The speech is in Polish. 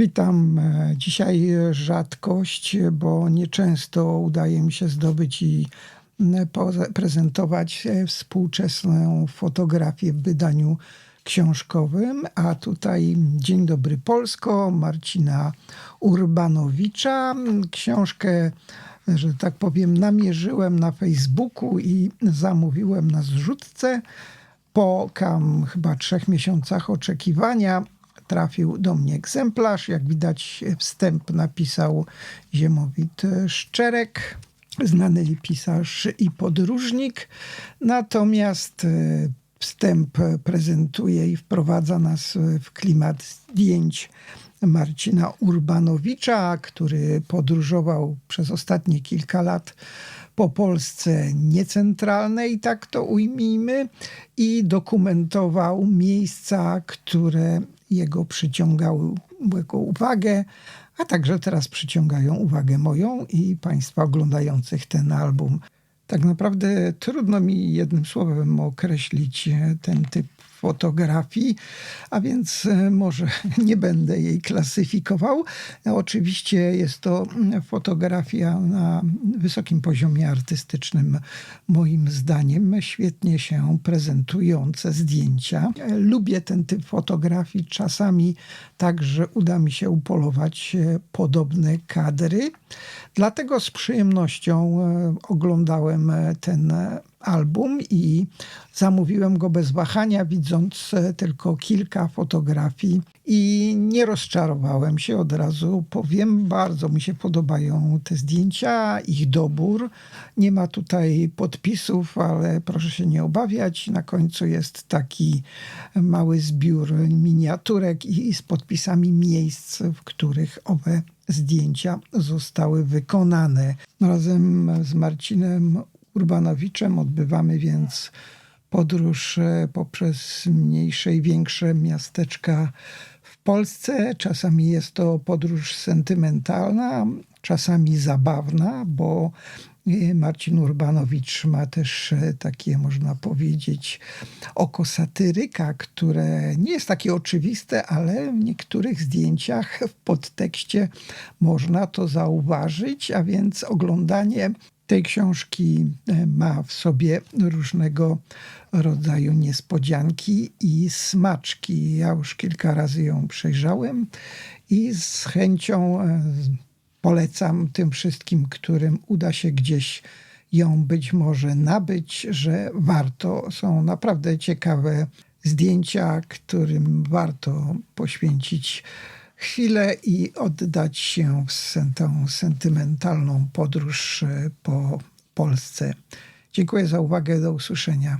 Witam. E, Dzisiaj rzadkość, bo nieczęsto udaje mi się zdobyć i prezentować e, współczesną fotografię w wydaniu książkowym. A tutaj Dzień dobry Polsko, Marcina Urbanowicza. Książkę, że tak powiem, namierzyłem na Facebooku i zamówiłem na zrzutce. Po kam, chyba trzech miesiącach oczekiwania trafił do mnie egzemplarz. Jak widać, wstęp napisał Ziemowit Szczerek, znany pisarz i podróżnik. Natomiast e, wstęp prezentuje i wprowadza nas w klimat zdjęć Marcina Urbanowicza, który podróżował przez ostatnie kilka lat po Polsce niecentralnej, tak to ujmijmy, i dokumentował miejsca, które jego przyciągały uwagę, a także teraz przyciągają uwagę moją i Państwa oglądających ten album. Tak naprawdę trudno mi jednym słowem określić ten typ fotografii, a więc e, może nie będę jej klasyfikował. Oczywiście jest to mm, fotografia na wysokim poziomie artystycznym, moim zdaniem, świetnie się prezentujące zdjęcia. E, Lubię ten typ fotografii. Czasami także uda mi się upolować e, podobne kadry. Dlatego z przyjemnością oglądałem ten album i zamówiłem go bez wahania, widząc e, tylko kilka fotografii i nie rozczarowałem się od razu. Powiem, bardzo mi się podobają te zdjęcia, ich dobór. Nie ma tutaj podpisów, ale proszę się nie obawiać. Na końcu jest taki mały zbiór miniaturek i z podpisami miejsc, w których owe zdjęcia zostały wykonane. Razem z Marcinem Urbanowiczem odbywamy więc podróż e, poprzez mniejsze i większe miasteczka w Polsce. Czasami jest to podróż sentymentalna, czasami zabawna, bo e, Marcin Urbanowicz ma też e, takie, można powiedzieć, oko satyryka, które nie jest takie oczywiste, ale w niektórych zdjęciach w podtekście można to zauważyć, a więc oglądanie tej książki e, ma w sobie różnego rodzaju niespodzianki i smaczki. Ja już kilka razy ją przejrzałem i z chęcią e, polecam tym wszystkim, którym uda się gdzieś ją być może nabyć, że warto. Są naprawdę ciekawe zdjęcia, którym warto poświęcić chwilę i oddać się w tą sentymentalną podróż e, po Polsce. Dziękuję za uwagę. Do usłyszenia.